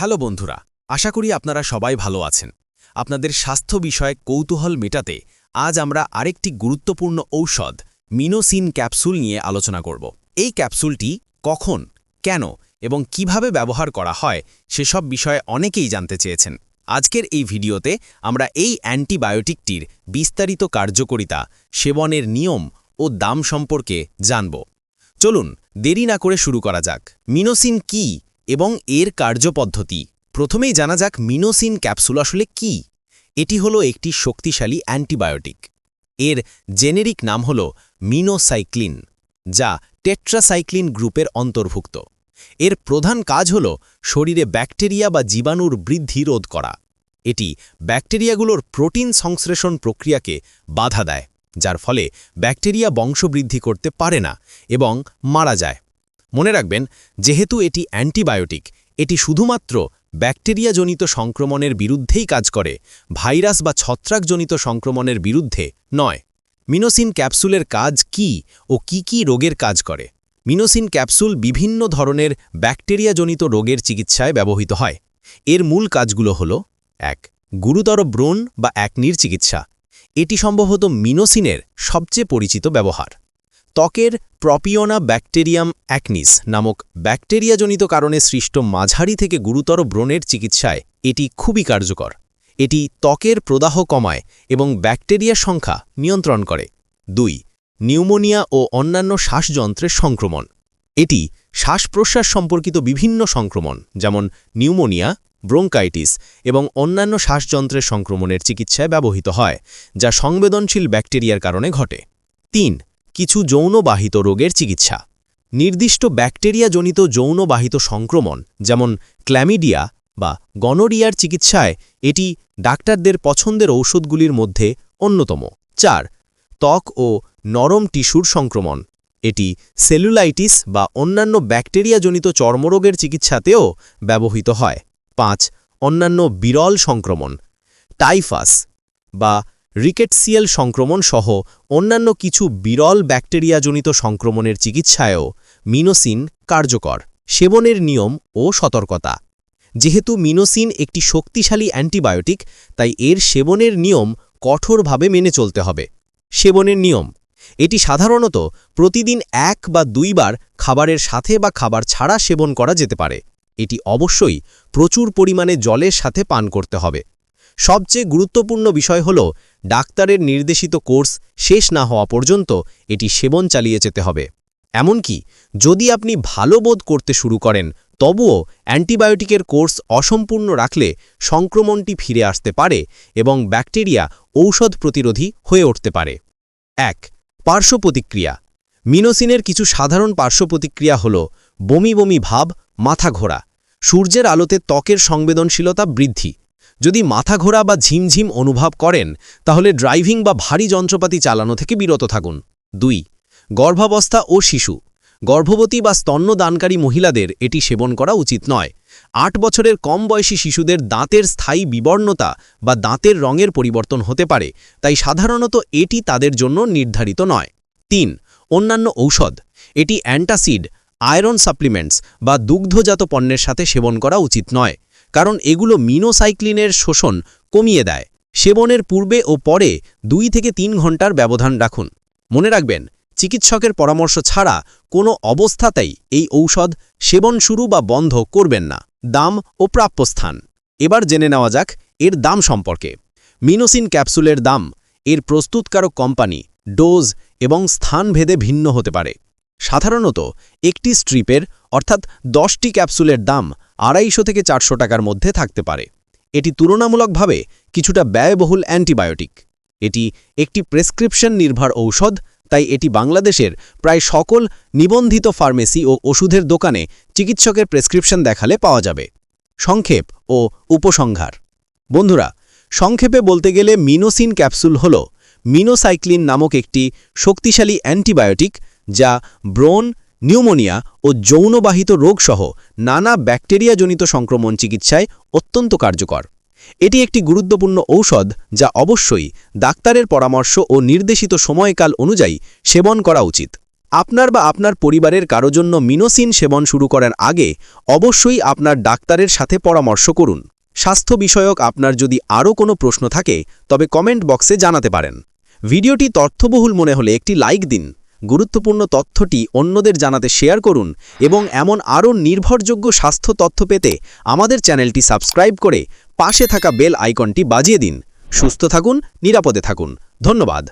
Hello বন্ধুরা, আশা করি আপনারা সবাই ভালো আছেন। আপনাদের স্বাস্থ্য বিষয়ে কৌতূহল মেটাতে আজ আমরা আরেকটি গুরুত্বপূর্ণ ঔষধ, মিনোসিন ক্যাপসুল নিয়ে আলোচনা করব। এই ক্যাপসুলটি কখন, কেন এবং কীভাবে ব্যবহার করা হয় সেসব বিষয়ে অনেকেই জানতে চেয়েছেন। আজকের এই ভিডিওতে আমরা এই অ্যান্টিবায়োটিকটির বিস্তারিত কার্যকরিতা, সেবনের নিয়ম ও দাম সম্পর্কে জানব। চলুন, দেরি না করে শুরু করা যাক। মিনোসিন কি এবং এর কার্যপদ্ধতি। প্রথমেই জানা যাক মিনোসিন ক্যাপসুল আসলে কি। এটি হলো একটি শক্তিশালী অ্যান্টিবায়োটিক। এর জেনেরিক নাম হল মিনোসাইক্লিন, যা টেট্রাসাইক্লিন গ্রুপের অন্তর্ভুক্ত। এর প্রধান কাজ হল শরীরে ব্যাকটেরিয়া বা জীবাণুর বৃদ্ধি রোধ করা। এটি ব্যাকটেরিয়াগুলোর প্রোটিন সংশ্লেষণ প্রক্রিয়াকে বাধা দেয়, যার ফলে ব্যাকটেরিয়া বংশবৃদ্ধি করতে পারে না এবং মারা যায়। মনে রাখবেন, যেহেতু এটি অ্যান্টিবায়োটিক, এটি শুধুমাত্র ব্যাকটেরিয়াজনিত সংক্রমণের বিরুদ্ধেই কাজ করে, ভাইরাস বা ছত্রাকজনিত সংক্রমণের বিরুদ্ধে নয়। মিনোসিন ক্যাপসুলের কাজ কি ও কি কি রোগের কাজ করে? মিনোসিন ক্যাপসুল বিভিন্ন ধরনের ব্যাকটেরিয়াজনিত রোগের চিকিৎসায় ব্যবহৃত হয়। এর মূল কাজগুলো হল, এক, গুরুতর ব্রণ বা একনির চিকিৎসা। এটি সম্ভবত মিনোসিনের সবচেয়ে পরিচিত ব্যবহার। ত্বকের প্রপিওনা ব্যাকটেরিয়াম অ্যাকনিস নামক ব্যাকটেরিয়াজনিত কারণে সৃষ্ট মাঝারি থেকে গুরুতর ব্রণের চিকিৎসায় এটি খুবই কার্যকর। এটি ত্বকের প্রদাহ কমায় এবং ব্যাকটেরিয়া সংখ্যা নিয়ন্ত্রণ করে। দুই, নিউমোনিয়া ও অন্যান্য শ্বাসযন্ত্রের সংক্রমণ। এটি শ্বাস প্রশ্বাস সম্পর্কিত বিভিন্ন সংক্রমণ, যেমন নিউমোনিয়া, ব্রোঙ্কাইটিস এবং অন্যান্য শ্বাসযন্ত্রের সংক্রমণের চিকিৎসায় ব্যবহৃত হয়, যা সংবেদনশীল ব্যাকটেরিয়ার কারণে ঘটে। তিন কিছু যৌনবাহিত রোগের চিকিৎসা। নির্দিষ্ট ব্যাকটেরিয়াজনিত যৌনবাহিত সংক্রমণ, যেমন ক্ল্যামিডিয়া বা গনোরিয়ার চিকিৎসায় এটি ডাক্তারদের পছন্দের ঔষধগুলির মধ্যে অন্যতম। চার, ত্বক ও নরম টিস্যুর সংক্রমণ। এটি সেলুলাইটিস বা অন্যান্য ব্যাকটেরিয়াজনিত চর্মরোগের চিকিৎসাতেও ব্যবহৃত হয়। পাঁচ, অন্যান্য বিরল সংক্রমণ, টাইফাস বা রিকেটসিয়াল সংক্রমণ সহ অন্যান্য কিছু বিরল ব্যাকটেরিয়াজনিত সংক্রমণের চিকিৎসায়ও মিনোসিন কার্যকর, সেবনের নিয়ম ও সতর্কতা। যেহেতু মিনোসিন একটি শক্তিশালী অ্যান্টিবায়োটিক, তাই এর সেবনের নিয়ম কঠোরভাবে মেনে চলতে হবে। সেবনের নিয়ম। এটি সাধারণত প্রতিদিন এক বা দুইবার খাবারের সাথে বা খাবার ছাড়া সেবন করা যেতে পারে। এটি অবশ্যই প্রচুর পরিমাণে জলের সাথে পান করতে হবে। সবচেয়ে গুরুত্বপূর্ণ বিষয় হল, ডাক্তারের নির্দেশিত কোর্স শেষ না হওয়া পর্যন্ত এটি সেবন চালিয়ে যেতে হবে। এমনকি, যদি আপনি ভালো বোধ করতে শুরু করেন, তবুও অ্যান্টিবায়োটিকের কোর্স অসম্পূর্ণ রাখলে সংক্রমণটি ফিরে আসতে পারে এবং ব্যাকটেরিয়া ঔষধ প্রতিরোধী হয়ে উঠতে পারে। এক, পার্শ্ব প্রতিক্রিয়া। মিনোসিনের কিছু সাধারণ পার্শ্ব প্রতিক্রিয়া হল বমি বমি ভাব, মাথা ঘোরা। সূর্যের আলোতে ত্বকের সংবেদনশীলতা বৃদ্ধি। যদি মাথা ঘোরা বা ঝিমঝিম অনুভব করেন, তাহলে ড্রাইভিং বা ভারী যন্ত্রপাতি চালানো থেকে বিরত থাকুন। দুই, গর্ভাবস্থা ও শিশু। গর্ভবতী বা স্তন্যদানকারী মহিলাদের এটি সেবন করা উচিত নয়। আট বছরের কম বয়সী শিশুদের দাঁতের স্থায়ী বিবর্ণতা বা দাঁতের রঙের পরিবর্তন হতে পারে, তাই সাধারণত এটি তাদের জন্য নির্ধারিত নয়। তিন, অন্যান্য ঔষধ। এটি অ্যান্টাসিড, আয়রন সাপ্লিমেন্টস বা দুগ্ধজাত পণ্যের সাথে সেবন করা উচিত নয়। কারণ এগুলো মিনোসাইক্লিনের শোষণ কমিয়ে দেয়। সেবনের পূর্বে ও পরে দুই থেকে তিন ঘণ্টার ব্যবধান রাখুন। মনে রাখবেন, চিকিৎসকের পরামর্শ ছাড়া কোনো অবস্থাতেই এই ঔষধ সেবন শুরু বা বন্ধ করবেন না। দাম ও প্রাপ্যস্থান। এবার জেনে নেওয়া যাক এর দাম সম্পর্কে। মিনোসিন ক্যাপসুলের দাম, এর প্রস্তুতকারক কোম্পানি, ডোজ এবং স্থানভেদে ভিন্ন হতে পারে। সাধারণত একটি স্ট্রিপের, অর্থাৎ দশটি ক্যাপসুলের দাম আড়াইশো থেকে চারশো টাকার মধ্যে থাকতে পারে। এটি তুলনামূলকভাবে কিছুটা ব্যয়বহুল অ্যান্টিবায়োটিক। এটি একটি প্রেসক্রিপশন নির্ভর ঔষধ, তাই এটি বাংলাদেশের প্রায় সকল নিবন্ধিত ফার্মেসি ও ওষুধের দোকানে চিকিৎসকের প্রেসক্রিপশন দেখালে পাওয়া যাবে। সংক্ষেপ ও উপসংহার। বন্ধুরা, সংক্ষেপে বলতে গেলে মিনোসিন ক্যাপসুল হল মিনোসাইক্লিন নামক একটি শক্তিশালী অ্যান্টিবায়োটিক যা ব্রণ নিউমোনিয়া ও যৌনবাহিত রোগসহ নানা ব্যাকটেরিয়াজনিত সংক্রমণ চিকিৎসায় অত্যন্ত কার্যকর। এটি একটি গুরুত্বপূর্ণ ঔষধ যা অবশ্যই ডাক্তারের পরামর্শ ও নির্দেশিত সময়কাল অনুযায়ী সেবন করা উচিত। আপনার বা আপনার পরিবারের কারও জন্য মিনোসিন সেবন শুরু করার আগে অবশ্যই আপনার ডাক্তারের সাথে পরামর্শ করুন। স্বাস্থ্য বিষয়ক আপনার যদি আরও কোনো প্রশ্ন থাকে, তবে কমেন্ট বক্সে জানাতে পারেন। ভিডিওটি তথ্যবহুল মনে হলে একটি লাইক দিন। গুরুত্বপূর্ণ তথ্যটি অন্যদের জানাতে শেয়ার করুন এবং এমন আরও নির্ভরযোগ্য স্বাস্থ্য তথ্য পেতে আমাদের চ্যানেলটি সাবস্ক্রাইব করে পাশে থাকা বেল আইকনটি বাজিয়ে দিন। সুস্থ থাকুন, নিরাপদে থাকুন। ধন্যবাদ।